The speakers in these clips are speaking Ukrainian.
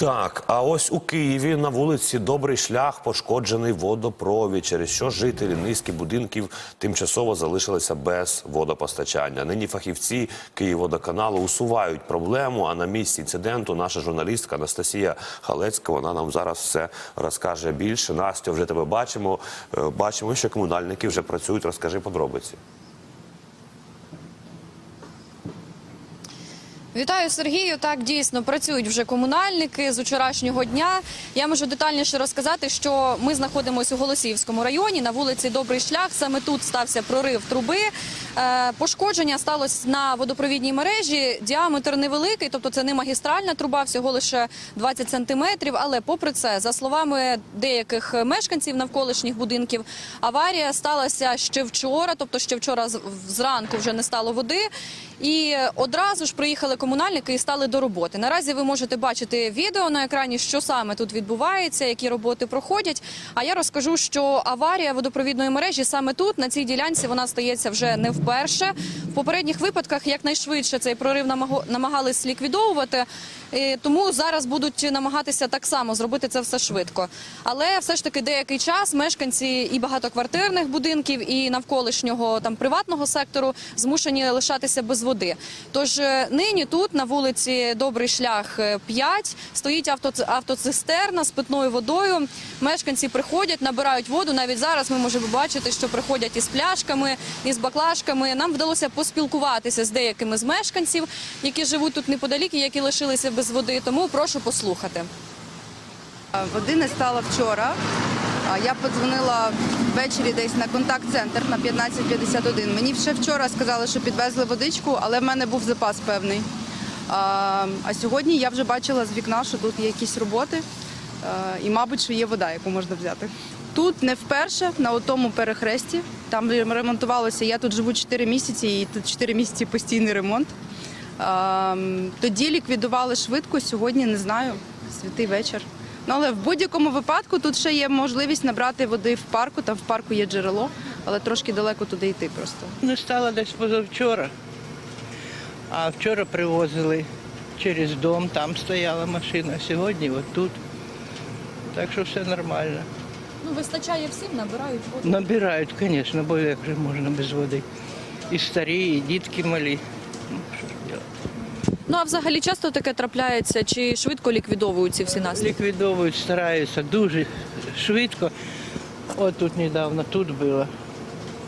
Так, а ось у Києві на вулиці Добрий шлях пошкоджений водопровід, через що жителі низки будинків тимчасово залишилися без водопостачання. Нині фахівці Київводоканалу усувають проблему. А на місці інциденту наша журналістка Анастасія Халецька. Вона нам зараз все розкаже більше. Настя, вже тебе бачимо. Е, Бачимо, що комунальники вже працюють. Розкажи подробиці. Вітаю Сергію. Так дійсно працюють вже комунальники з вчорашнього дня. Я можу детальніше розказати, що ми знаходимося у Голосіївському районі на вулиці Добрий шлях. Саме тут стався прорив труби. Е, Пошкодження сталося на водопровідній мережі. Діаметр невеликий, тобто це не магістральна труба, всього лише 20 сантиметрів. Але попри це, за словами деяких мешканців навколишніх будинків, аварія сталася ще вчора, тобто ще вчора зранку вже не стало води. І одразу ж приїхали комунальники і стали до роботи. Наразі ви можете бачити відео на екрані, що саме тут відбувається, які роботи проходять. А я розкажу, що аварія водопровідної мережі саме тут, на цій ділянці, вона стається вже не вперше. В попередніх випадках якнайшвидше цей прорив намагались ліквідовувати. Тому зараз будуть намагатися так само зробити це все швидко. Але все ж таки деякий час мешканці і багатоквартирних будинків, і навколишнього там приватного сектору змушені лишатися без води. Тож е, нині тут на вулиці Добрий шлях е, 5 стоїть авто, автоцистерна з питною водою. Мешканці приходять, набирають воду. Навіть зараз ми можемо бачити, що приходять із пляшками, із баклажками. Нам вдалося поспілкуватися з деякими з мешканців, які живуть тут неподалік і які лишилися без води. Тому прошу послухати. Води не стало вчора. Я подзвонила ввечері десь на контакт-центр на 1551. Мені ще вчора сказали, що підвезли водичку, але в мене був запас певний. А, сьогодні я вже бачила з вікна, що тут є якісь роботи, а, і, мабуть, що є вода, яку можна взяти. Тут не вперше, на тому перехресті. Там ремонтувалося. Я тут живу 4 місяці, і тут 4 місяці постійний ремонт. Тоді ліквідували швидко, сьогодні не знаю, святий вечір. Ну, але в будь-якому випадку тут ще є можливість набрати води в парку, там в парку є джерело, але трошки далеко туди йти просто. Не стало десь позавчора. А вчора привозили через дом, там стояла машина, а сьогодні от тут. Так що все нормально. Ну вистачає всім, набирають воду. Набирають, звісно, бо як же можна без води. І старі, і дітки малі. Ну, що ж робити. Ну а взагалі часто таке трапляється, чи швидко ліквідовують ці всі наслідки? Ліквідовують, стараються дуже швидко. От тут недавно, тут було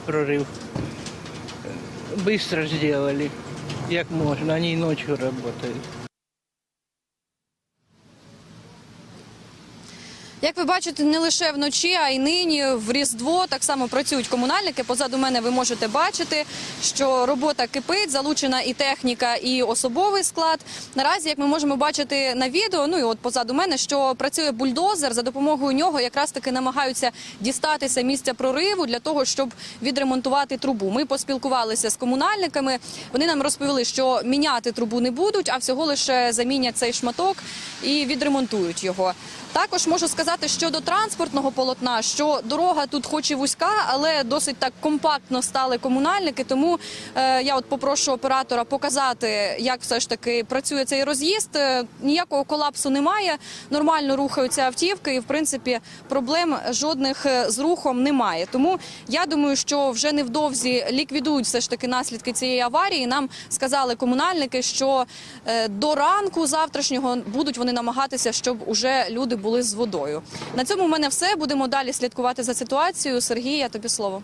прорив. Быстро зробили, як можна. Вони і ночі працюють. Як ви бачите, не лише вночі, а й нині в Різдво так само працюють комунальники. Позаду мене ви можете бачити, що робота кипить, залучена і техніка, і особовий склад. Наразі, як ми можемо бачити на відео, ну і от позаду мене, що працює бульдозер, за допомогою нього якраз таки намагаються дістатися місця прориву для того, щоб відремонтувати трубу. Ми поспілкувалися з комунальниками. Вони нам розповіли, що міняти трубу не будуть, а всього лише замінять цей шматок і відремонтують його. Також можу сказати щодо транспортного полотна, що дорога тут, хоч і вузька, але досить так компактно стали комунальники. Тому е, я от попрошу оператора показати, як все ж таки працює цей роз'їзд. Е, ніякого колапсу немає. Нормально рухаються автівки, і в принципі проблем жодних е, з рухом немає. Тому я думаю, що вже невдовзі ліквідують все ж таки наслідки цієї аварії. Нам сказали комунальники, що до ранку завтрашнього будуть вони намагатися, щоб уже люди були з водою. На цьому в мене все. Будемо далі слідкувати за ситуацією. Сергій, я тобі слово.